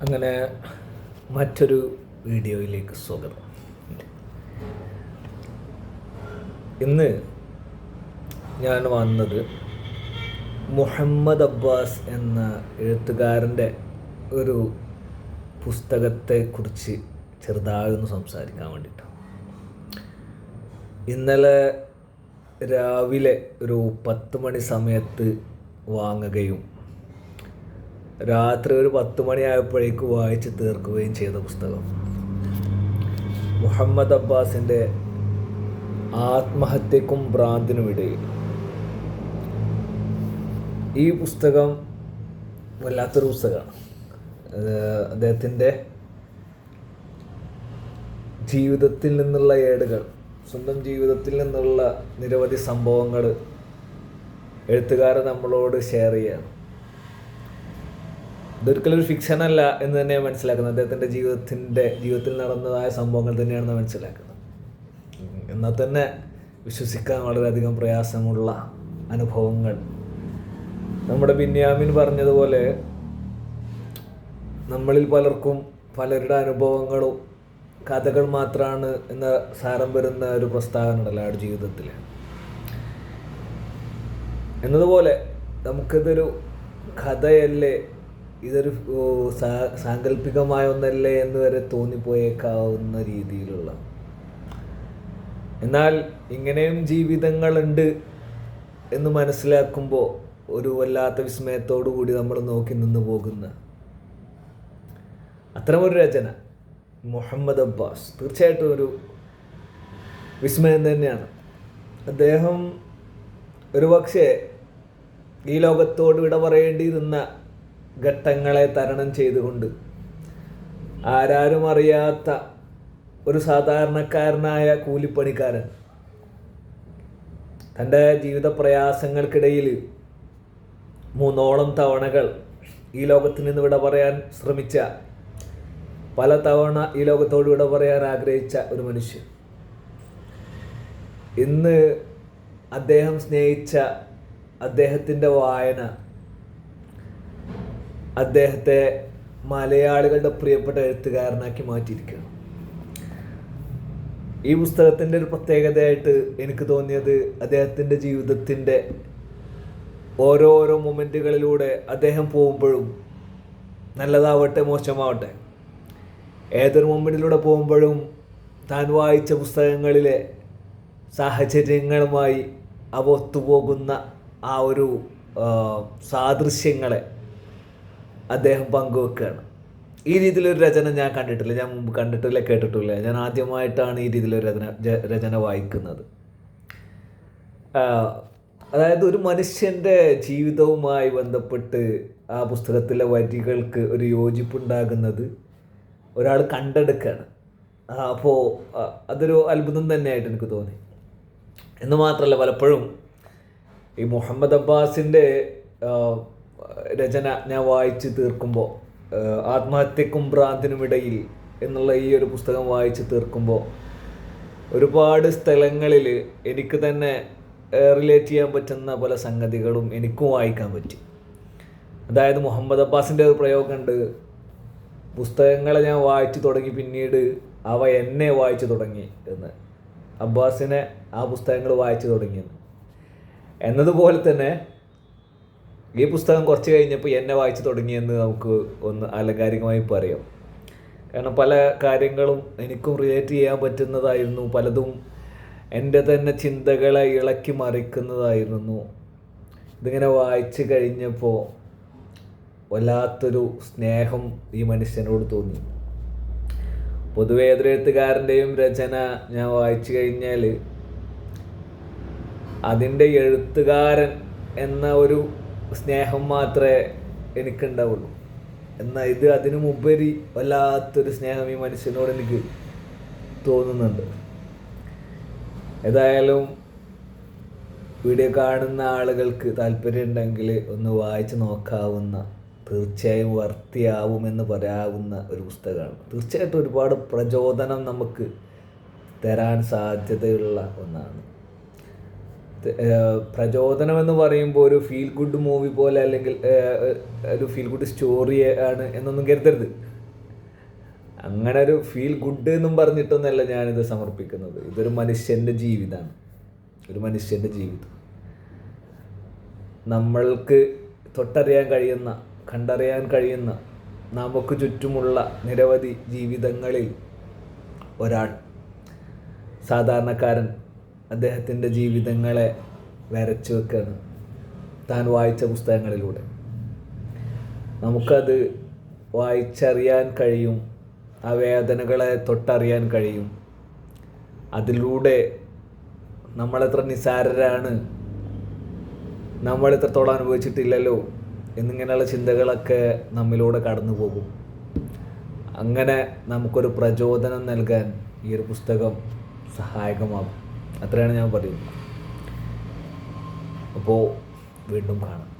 അങ്ങനെ മറ്റൊരു വീഡിയോയിലേക്ക് സ്വാഗതം. ഇന്ന് ഞാൻ വന്നത് മുഹമ്മദ് അബ്ബാസ് എന്ന എഴുത്തുകാരന്റെ ഒരു പുസ്തകത്തെക്കുറിച്ച് ചെറുതായൊന്ന് സംസാരിക്കാൻ വേണ്ടിയിട്ടാണ് ഇന്നലെ രാവിലെ ഒരു പത്ത് മണി സമയത്ത് വാങ്ങുകയും രാത്രി ഒരു പത്ത് മണിയായപ്പോഴേക്ക് വായിച്ച് തീർക്കുകയും ചെയ്ത പുസ്തകം. മുഹമ്മദ് അബ്ബാസിന്റെ ആത്മഹത്യക്കും ഭ്രാന്തിനുമിടയിൽ ഈ പുസ്തകം വല്ലാത്തൊരു പുസ്തകമാണ്. അദ്ദേഹത്തിന്റെ ജീവിതത്തിൽ നിന്നുള്ള ഏടുകൾ സ്വന്തം ജീവിതത്തിൽ നിന്നുള്ള നിരവധി സംഭവങ്ങൾ എഴുത്തുകാരൻ നമ്മളോട് ഷെയർ ചെയ്യാണ് ഇതൊരിക്കലും ഒരു ഫിക്ഷൻ അല്ല എന്ന് തന്നെയാണ് മനസ്സിലാക്കുന്നത്. അദ്ദേഹത്തിന്റെ ജീവിതത്തിന്റെ ജീവിതത്തിൽ നടന്നതായ സംഭവങ്ങൾ തന്നെയാണെന്ന് മനസ്സിലാക്കുന്നത്. എന്നാൽ തന്നെ വിശ്വസിക്കാൻ വളരെയധികം പ്രയാസമുള്ള അനുഭവങ്ങൾ. നമ്മുടെ ബിന്യാമിൻ പറഞ്ഞതുപോലെ നമ്മളിൽ പലർക്കും പലരുടെ അനുഭവങ്ങളും കഥകൾ മാത്രമാണ് എന്ന സാരം വരുന്ന ഒരു പ്രസ്താവന ഉണ്ടല്ലോ ആ ജീവിതത്തിൽ. എന്നതുപോലെ നമുക്കിതൊരു കഥയല്ലേ ഇതൊരു സാങ്കല്പികമായ ഒന്നല്ലേ എന്ന് വരെ തോന്നിപ്പോയേക്കാവുന്ന രീതിയിലുള്ള. എന്നാൽ ഇങ്ങനെയും ജീവിതങ്ങളുണ്ട് എന്ന് മനസ്സിലാക്കുമ്പോൾ ഒരു വല്ലാത്ത വിസ്മയത്തോടു കൂടി നമ്മൾ നോക്കി നിന്ന് പോകുന്ന. അത്തരമൊരു രചന മുഹമ്മദ് അബ്ബാസ്. തീർച്ചയായിട്ടും ഒരു വിസ്മയം തന്നെയാണ്. അദ്ദേഹം ഒരുപക്ഷെ ഈ ലോകത്തോട് വിട പറയേണ്ടിയിരുന്ന ഘട്ടങ്ങളെ തരണം ചെയ്തുകൊണ്ട് ആരാരും അറിയാത്ത ഒരു സാധാരണക്കാരനായ കൂലിപ്പണിക്കാരൻ തന്റെ ജീവിത പ്രയാസങ്ങൾക്കിടയിൽ മൂന്നോളം തവണകൾ ഈ ലോകത്തിൽ നിന്ന് വിട പറയാൻ ശ്രമിച്ച പല തവണ ഈ ലോകത്തോട് വിട പറയാൻ ആഗ്രഹിച്ച ഒരു മനുഷ്യൻ. ഇന്ന് അദ്ദേഹം സ്നേഹിച്ച അദ്ദേഹത്തിന്റെ വായന അദ്ദേഹത്തെ മലയാളികളുടെ പ്രിയപ്പെട്ട എഴുത്തുകാരനാക്കി മാറ്റിയിരിക്കുകയാണ്. ഈ പുസ്തകത്തിന്റെ ഒരു പ്രത്യേകതയായിട്ട് എനിക്ക് തോന്നിയത് അദ്ദേഹത്തിന്റെ ജീവിതത്തിന്റെ ഓരോരോ മൊമെന്റുകളിലൂടെ അദ്ദേഹം പോകുമ്പോഴും നല്ലതാവട്ടെ മോശമാവട്ടെ ഏതൊരു മൊമെന്റിലൂടെ പോകുമ്പോഴും താൻ വായിച്ച പുസ്തകങ്ങളിലെ സാഹചര്യങ്ങളുമായി അവ ഒത്തുപോകുന്ന ആ ഒരു സാദൃശ്യങ്ങളെ അദ്ദേഹം പങ്കുവെക്കുകയാണ്. ഈ രീതിയിലൊരു രചന ഞാൻ കണ്ടിട്ടില്ല. ഞാൻ മുമ്പ് കണ്ടിട്ടില്ല കേട്ടിട്ടില്ല. ഞാൻ ആദ്യമായിട്ടാണ് ഈ രീതിയിലൊരു രചന രചന വായിക്കുന്നത്. അതായത് ഒരു മനുഷ്യന്റെ ജീവിതവുമായി ബന്ധപ്പെട്ട് ആ പുസ്തകത്തിലെ വരികൾക്ക് ഒരു യോജിപ്പുണ്ടാകുന്നത് ഒരാൾ കണ്ടെടുക്കുകയാണ്. അപ്പോൾ അതൊരു അത്ഭുതം തന്നെയായിട്ട് എനിക്ക് തോന്നി. എന്ന് മാത്രമല്ല പലപ്പോഴും ഈ മുഹമ്മദ് അബ്ബാസിന്റെ രചന ഞാൻ വായിച്ച് തീർക്കുമ്പോൾ ആത്മഹത്യക്കും ഭ്രാന്തിനുമിടയിൽ എന്നുള്ള ഈ ഒരു പുസ്തകം വായിച്ച് തീർക്കുമ്പോൾ ഒരുപാട് സ്ഥലങ്ങളിൽ എനിക്ക് തന്നെ റിലേറ്റ് ചെയ്യാൻ പറ്റുന്ന പല സംഗതികളും എനിക്കും വായിക്കാൻ പറ്റി. അതായത് മുഹമ്മദ് അബ്ബാസിന്റെ ഒരു പ്രയോഗമുണ്ട് പുസ്തകങ്ങളെ ഞാൻ വായിച്ചു തുടങ്ങി പിന്നീട് അവ എന്നെ വായിച്ചു തുടങ്ങി എന്ന്. അബ്ബാസിനെ ആ പുസ്തകങ്ങൾ വായിച്ചു തുടങ്ങിയെന്ന്. എന്നതുപോലെ തന്നെ ഈ പുസ്തകം കുറച്ച് കഴിഞ്ഞപ്പോൾ എന്നെ വായിച്ചു തുടങ്ങിയെന്ന് നമുക്ക് ഒന്ന് ആലങ്കാരികമായി പറയാം. കാരണം പല കാര്യങ്ങളും എനിക്കും റിലേറ്റ് ചെയ്യാൻ പറ്റുന്നതായിരുന്നു. പലതും എന്റെ തന്നെ ചിന്തകളെ ഇളക്കി മറിക്കുന്നതായിരുന്നു. ഇതിങ്ങനെ വായിച്ചു കഴിഞ്ഞപ്പോൾ വല്ലാത്തൊരു സ്നേഹം ഈ മനുഷ്യനോട് തോന്നി. പൊതുവേ ഏതൊരു രചന ഞാൻ വായിച്ചു കഴിഞ്ഞാൽ അതിന്റെ എഴുത്തുകാരൻ എന്ന ഒരു സ്നേഹം മാത്രമേ എനിക്കുണ്ടാവുള്ളൂ. എന്നാൽ ഇത് അതിനു മുമ്പരി വല്ലാത്തൊരു സ്നേഹം ഈ മനുഷ്യനോട് എനിക്ക് തോന്നുന്നുണ്ട്. ഏതായാലും വീഡിയോ കാണുന്ന ആളുകൾക്ക് താല്പര്യമുണ്ടെങ്കിൽ ഒന്ന് വായിച്ച് നോക്കാവുന്ന തീർച്ചയായും വർത്തിയാവുമെന്ന് പറയാവുന്ന ഒരു പുസ്തകമാണ്. തീർച്ചയായിട്ടും ഒരുപാട് പ്രചോദനം നമുക്ക് തരാൻ സാധ്യതയുള്ള ഒന്നാണ്. പ്രചോദനം എന്ന് പറയുമ്പോൾ ഒരു ഫീൽ ഗുഡ് മൂവി പോലെ അല്ലെങ്കിൽ ഒരു ഫീൽ ഗുഡ് സ്റ്റോറി ആണ് എന്നൊന്നും കരുതരുത്. അങ്ങനെ ഒരു ഫീൽ ഗുഡ് എന്നും പറഞ്ഞിട്ടൊന്നല്ല ഞാനിത് സമർപ്പിക്കുന്നത്. ഇതൊരു മനുഷ്യന്റെ ജീവിതമാണ് ഒരു മനുഷ്യന്റെ ജീവിതം. നമ്മൾക്ക് തൊട്ടറിയാൻ കഴിയുന്ന കണ്ടറിയാൻ കഴിയുന്ന നമുക്ക് ചുറ്റുമുള്ള നിരവധി ജീവിതങ്ങളിൽ ഒരാൾ സാധാരണക്കാരൻ അദ്ദേഹത്തിന്റെ ജീവിതങ്ങളെ വരച്ചു വെക്കുകയാണ് താൻ വായിച്ച പുസ്തകങ്ങളിലൂടെ. നമുക്കത് വായിച്ചറിയാൻ കഴിയും ആ വേദനകളെ തൊട്ടറിയാൻ കഴിയും. അതിലൂടെ നമ്മളെത്ര നിസാരരാണ് നമ്മൾ ഇത്രത്തോളം അനുഭവിച്ചിട്ടില്ലല്ലോ എന്നിങ്ങനെയുള്ള ചിന്തകളൊക്കെ നമ്മിലൂടെ കടന്നു പോകും. അങ്ങനെ നമുക്കൊരു പ്രചോദനം നൽകാൻ ഈ ഒരു പുസ്തകം സഹായകമാകും. അത്രയാണ് ഞാൻ പറയുന്നത് അപ്പോൾ വീണ്ടും കാണാം.